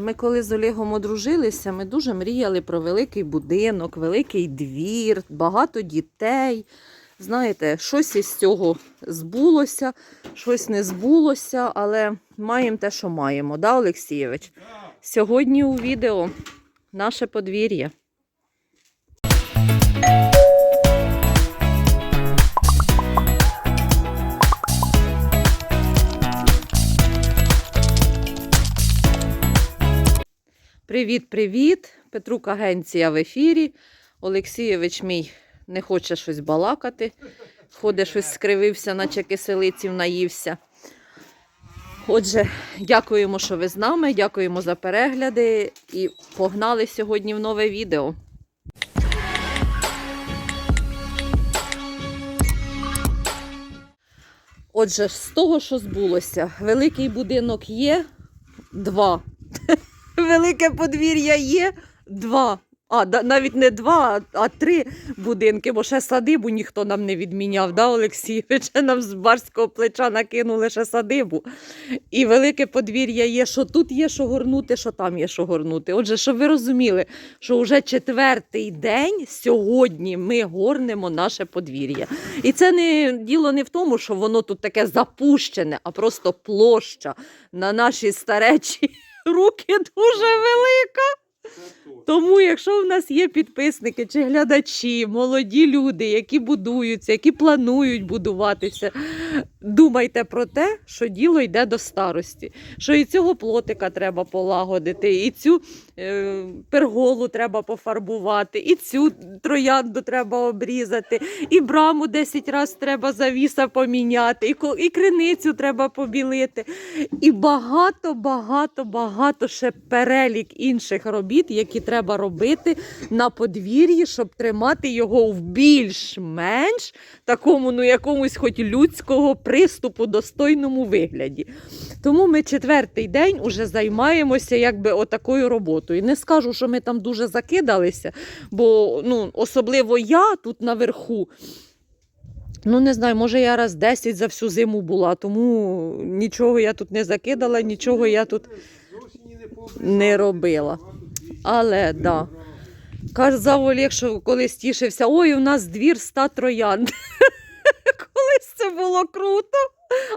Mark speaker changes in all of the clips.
Speaker 1: Ми коли з Олегом одружилися, ми дуже мріяли про великий будинок, великий двір, багато дітей. Знаєте, щось із цього збулося, щось не збулося, але маємо те, що маємо, да, Олексійович? Сьогодні у відео наше подвір'я. Привіт, привіт! Петрук Агенція в ефірі. Олексійович мій не хоче щось балакати. Ходить щось скривився, наче киселиців наївся. Отже, дякуємо, що ви з нами, дякуємо за перегляди і погнали сьогодні в нове відео. Отже, з того, що збулося, великий будинок є два. Велике подвір'я є два. А, да- навіть не два, а, три будинки, бо ще садибу ніхто нам не відміняв, да, Олексійович? Нам з барського плеча накинули ще садибу. І велике подвір'я є, що тут є що горнути, що там є що горнути. Отже, щоб ви розуміли, що вже четвертий день сьогодні ми горнемо наше подвір'я. І це не діло не в тому, що воно тут таке запущене, а просто площа на наші старечі руки дуже велика. Тому, якщо в нас є підписники чи глядачі, молоді люди, які будуються, які планують будуватися, думайте про те, що діло йде до старості, що і цього плотика треба полагодити, і цю е, перголу треба пофарбувати, і цю троянду треба обрізати, і браму 10 разів треба завіса поміняти, і, і криницю треба побілити. І багато, багато, багато ще перелік інших робіт, які треба робити на подвір'ї, щоб тримати його в більш-менш такому, ну якомусь хоч людського приступу, достойному вигляді. Тому ми четвертий день уже займаємося якби отакою роботою. Не скажу, що ми там дуже закидалися, бо ну, особливо я тут наверху. Ну, не знаю, може я раз 10 за всю зиму була, тому нічого я тут не закидала, нічого я тут не робила. Але да. Казав Олег, що колись тішився, ой, у нас двір ста троянд. Колись це було круто.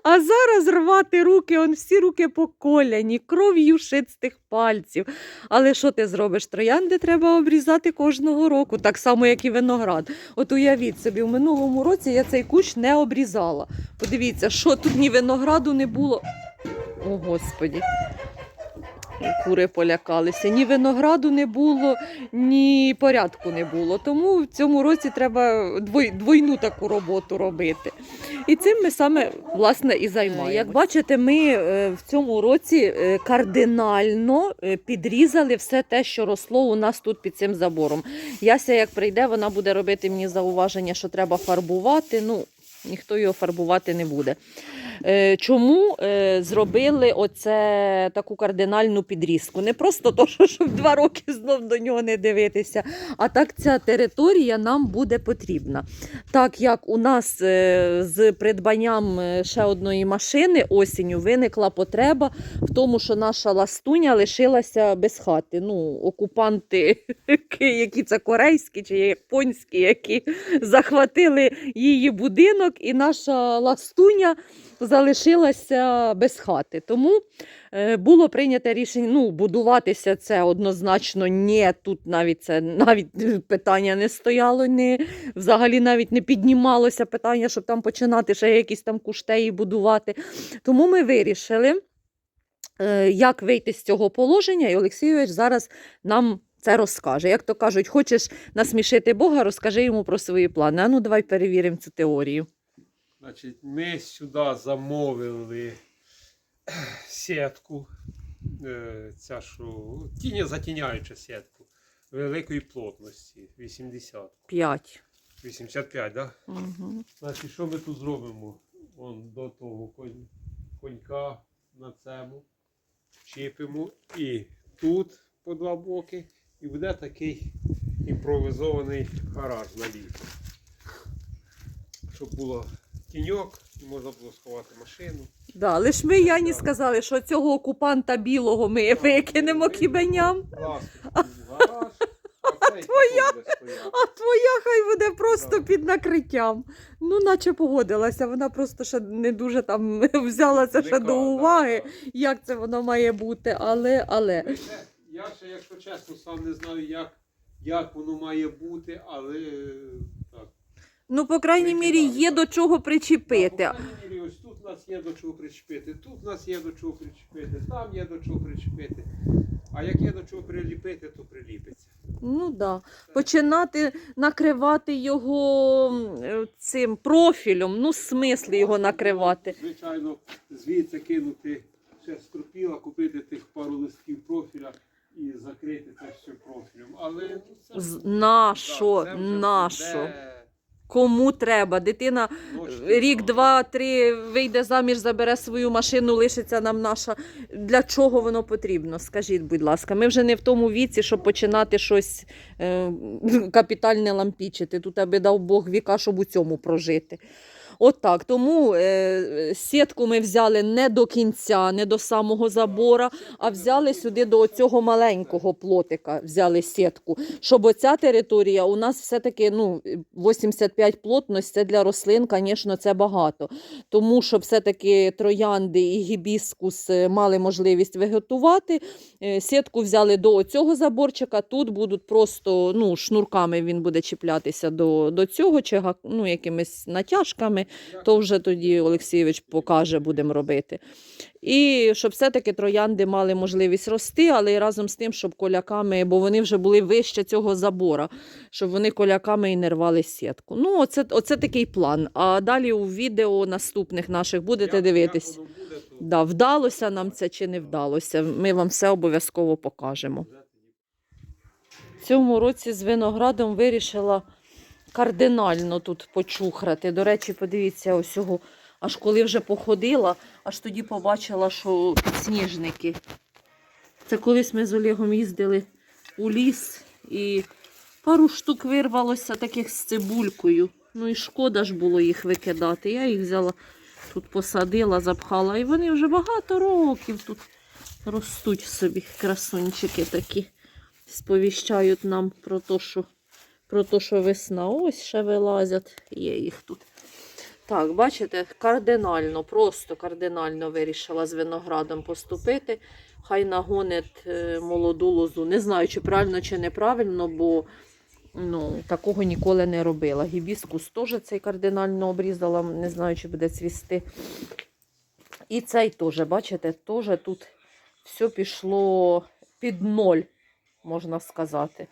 Speaker 1: А зараз рвати руки, он всі руки поколяні, кров'ю шит пальців. Але що ти зробиш? Троянди треба обрізати кожного року, так само, як і виноград. От уявіть собі, в минулому році я цей кущ не обрізала. Подивіться, що тут ні винограду не було. О, Господі. Кури полякалися. Ні винограду не було, ні порядку не було. Тому в цьому році треба двой, двойну таку роботу робити. І цим ми саме власне і займаємося. Як бачите, ми е, в цьому році е, кардинально е, підрізали все те, що росло у нас тут під цим забором. Яся, як прийде, вона буде робити мені зауваження, що треба фарбувати. Ну, ніхто його фарбувати не буде. Е, Чому е, зробили оце таку кардинальну підрізку? Не просто то, що щоб два роки знов до нього не дивитися, а так ця територія нам буде потрібна. Так як у нас е, з придбанням ще одної машини осінню виникла потреба в тому, що наша ластуня лишилася без хати. Ну, окупанти, які це корейські чи японські, які захватили її будинок, і наша ластуня залишилася без хати. Тому е, було прийнято рішення ну, будуватися це однозначно ні. Тут навіть це навіть питання не стояло, не, взагалі навіть не піднімалося питання, щоб там починати ще якісь там куштеї будувати. Тому ми вирішили, е, як вийти з цього положення, і Олексійович зараз нам. Це розкаже. Як то кажуть, хочеш насмішити Бога, розкажи йому про свої плани. А ну давай перевіримо цю теорію.
Speaker 2: Значить, ми сюди замовили сітку, е, ця що, тіня затіняюча сітку великої плотності 80.
Speaker 1: П'ять.
Speaker 2: 85, да?
Speaker 1: Угу.
Speaker 2: Значить, що ми тут зробимо? Вон до того конь, конька на цьому чіпимо і тут по два боки, і буде такий імпровізований гараж на літо. Щоб було тіньок і можна було сховати машину.
Speaker 1: Да, лиш ми Яні сказали, що цього окупанта білого ми викинемо кібеням,
Speaker 2: гараж, а цей
Speaker 1: твоя-
Speaker 2: тут буде стояти.
Speaker 1: а твоя хай буде просто
Speaker 2: Да.
Speaker 1: під накриттям. Ну, наче погодилася, вона просто ще не дуже там взяла це ще до
Speaker 2: да,
Speaker 1: уваги,
Speaker 2: да.
Speaker 1: як це воно має бути, але, але.
Speaker 2: Ще- Я ще, якщо чесно, сам не знаю, як, як воно має бути, але е, так.
Speaker 1: Ну, по крайній мірі, є до чого причепити.
Speaker 2: Так, по крайній мірі, ось тут у нас є до чого причепити, тут у нас є до чого причепити, там є до чого причепити. А як є до чого приліпити, то приліпиться.
Speaker 1: Ну да. Починати накривати його е, цим профілем. Ну, смислі його накривати.
Speaker 2: Звичайно, звідси кинути ще скрупіла, купити тих пару листків профіля і закрити це все профілем. Але ну, це,
Speaker 1: З-
Speaker 2: да,
Speaker 1: Нащо?
Speaker 2: це вже буде
Speaker 1: Кому треба? Дитина рік, два, три вийде заміж, забере свою машину, лишиться нам наша. Для чого воно потрібно? Скажіть, будь ласка, ми вже не в тому віці, щоб починати щось е, капітальне лампічити. Тут аби дав Бог віка, щоб у цьому прожити. От так. Тому е, сітку ми взяли не до кінця, не до самого забора, а взяли сюди до цього маленького плотика, взяли сітку. Щоб оця територія у нас все-таки ну, 85 плотність, це для рослин, звісно, це багато. Тому що все-таки троянди і гібіскус е, мали можливість виготувати. Е, Сітку взяли до цього заборчика. Тут будуть просто ну, шнурками він буде чіплятися до, до цього, чи ну, якимись натяжками, то вже тоді Олексійович покаже, будемо робити. І щоб все-таки троянди мали можливість рости, але і разом з тим, щоб коляками, бо вони вже були вище цього забора, щоб вони коляками і не рвали сітку. Ну, оце, оце такий план. А далі у відео наступних наших будете дивитись.
Speaker 2: як буде, то
Speaker 1: Да, вдалося нам це чи не вдалося. Ми вам все обов'язково покажемо. В цьому році з виноградом вирішила кардинально тут почухрати. До речі, подивіться, ось аж коли вже походила, аж тоді побачила, що підсніжники. Це колись ми з Олегом їздили у ліс і пару штук вирвалося таких з цибулькою. Ну і шкода ж було їх викидати. Я їх взяла, тут посадила, запхала, і вони вже багато років тут ростуть собі, красунчики такі сповіщають нам про те, що, про те, що весна. Ось ще вилазять, є їх тут. Так, бачите, кардинально, просто кардинально вирішила з виноградом поступити. Хай нагонить е, молоду лозу. Не знаю, чи правильно, чи неправильно, бо ну, такого ніколи не робила. Гібіскус теж цей кардинально обрізала, не знаю, чи буде цвісти. І цей теж, бачите, теж тут все пішло під ноль можна сказати.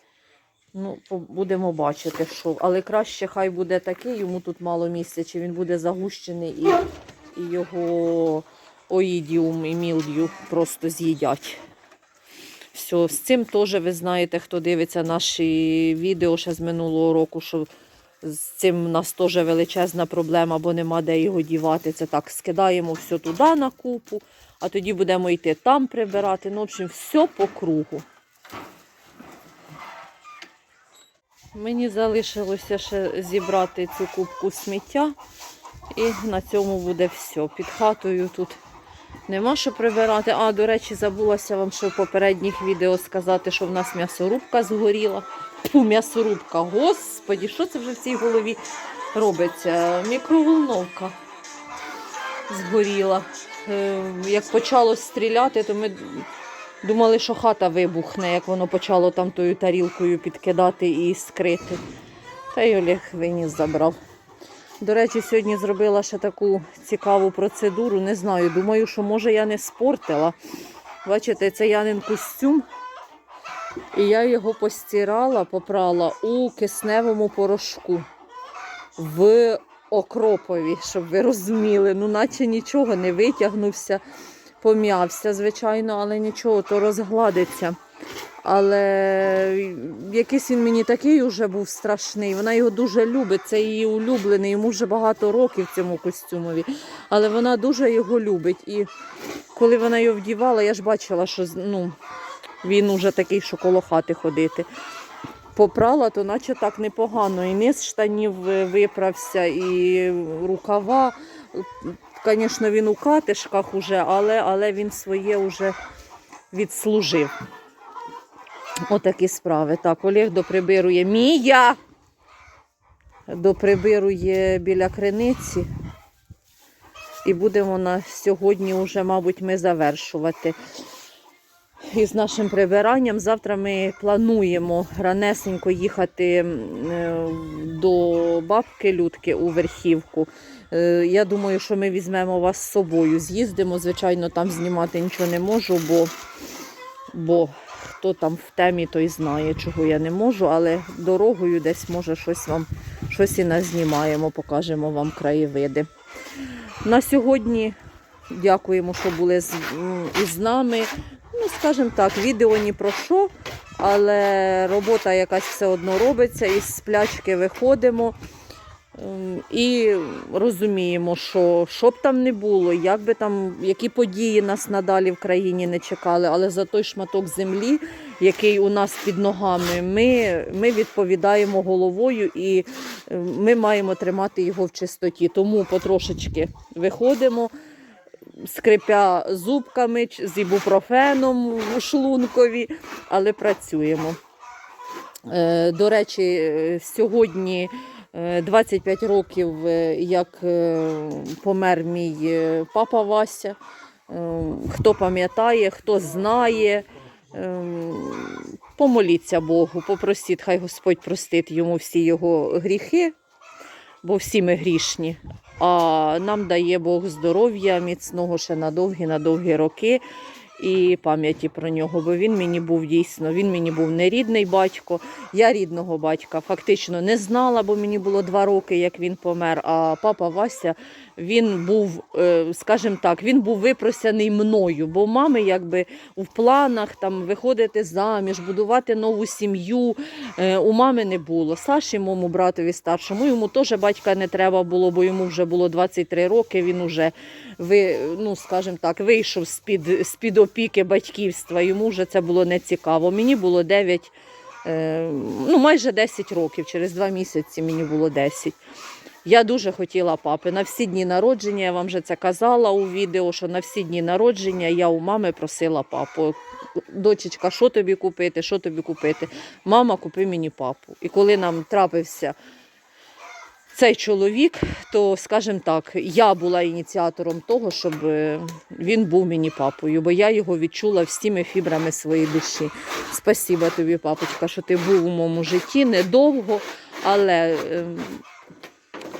Speaker 1: Ну, будемо бачити, що. Але краще хай буде такий, йому тут мало місця, чи він буде загущений і, і його оїдіум і мілдю просто з'їдять. Все, з цим теж ви знаєте, хто дивиться наші відео ще з минулого року, що з цим у нас теж величезна проблема, бо нема де його дівати. Це так, скидаємо все туди на купу, а тоді будемо йти там прибирати. Ну, в общем, все по кругу. Мені залишилося ще зібрати цю кубку сміття, і на цьому буде все. Під хатою тут нема що прибирати. А, до речі, забулася вам ще в попередніх відео сказати, що в нас м'ясорубка згоріла. Фу, м'ясорубка, господі, що це вже в цій голові робиться? Мікроволновка згоріла. Е, Як почало стріляти, то ми Думали, що хата вибухне, як воно почало там тою тарілкою підкидати і скрити. Та й Олег виніс забрав. До речі, сьогодні зробила ще таку цікаву процедуру. Не знаю, думаю, що може я не спортила. Бачите, це Янин костюм. І я його постирала, попрала у кисневому порошку в окропові, щоб ви розуміли. Ну, наче нічого не витягнувся пом'явся, звичайно, але нічого, то розгладиться. Але якийсь він мені такий уже був страшний. Вона його дуже любить. Це її улюблений. Йому вже багато років цьому костюмові. Але вона дуже його любить. І коли вона його вдівала, я ж бачила, що ну, він уже такий, що коло хати ходити. Попрала, то наче так непогано. І низ штанів е, виправся, і рукава. Звісно, він у катишках уже, але, але він своє вже відслужив. Отакі справи. Так, Олег доприбирує Мія. Доприбирує біля криниці. І будемо на сьогодні вже, мабуть, ми завершувати із нашим прибиранням. Завтра ми плануємо ранесенько їхати е, до бабки Людки у Верхівку. Е, Я думаю, що ми візьмемо вас з собою. З'їздимо. Звичайно, там знімати нічого не можу, бо, бо хто там в темі, той знає, чого я не можу, але дорогою десь може щось вам щось і назнімаємо, покажемо вам краєвиди. На сьогодні дякуємо, що були із нами. Ну, скажімо так, відео ні про що, але робота якась все одно робиться, із сплячки виходимо. Ем, І розуміємо, що що б там не було, як би там, які події нас надалі в країні не чекали, але за той шматок землі, який у нас під ногами, ми, ми відповідаємо головою і е, ми маємо тримати його в чистоті. Тому потрошечки виходимо, скрипя зубками з ібупрофеном у шлункові, але працюємо. Е, До речі, е, сьогодні е, 25 років, е, як е, помер мій папа Вася. Хто пам'ятає, хто знає, помоліться Богу, попросіть, хай Господь простить йому всі його гріхи, бо всі ми грішні. А нам дає Бог здоров'я, міцного ще на довгі, на довгі роки і пам'яті про нього, бо він мені був дійсно, він мені був не рідний батько. Я рідного батька фактично не знала, бо мені було два роки, як він помер. А папа Вася він був, е, скажімо так, він був випросяний мною, бо мами якби в планах там виходити заміж, будувати нову сім'ю. е, У мами не було. Саші, моєму братові старшому, йому теж батька не треба було, бо йому вже було 23 роки. Він уже ви, ну, скажімо так, вийшов з-під, з-під опіки батьківства. Йому вже це було не цікаво. Мені було 9, е, ну майже 10 років. Через два місяці мені було 10. Я дуже хотіла папи. На всі дні народження, я вам вже це казала у відео, що на всі дні народження я у мами просила папу. Дочечка, що тобі купити, що тобі купити? Мама, купи мені папу. І коли нам трапився цей чоловік, то, скажімо так, я була ініціатором того, щоб е, він був мені папою, бо я його відчула всіми фібрами своєї душі. Спасіба тобі, папочка, що ти був у моєму житті недовго, але е,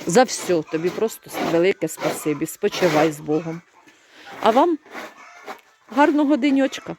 Speaker 1: за все тобі просто велике спасибі. Спочивай з Богом. А вам гарного денечка.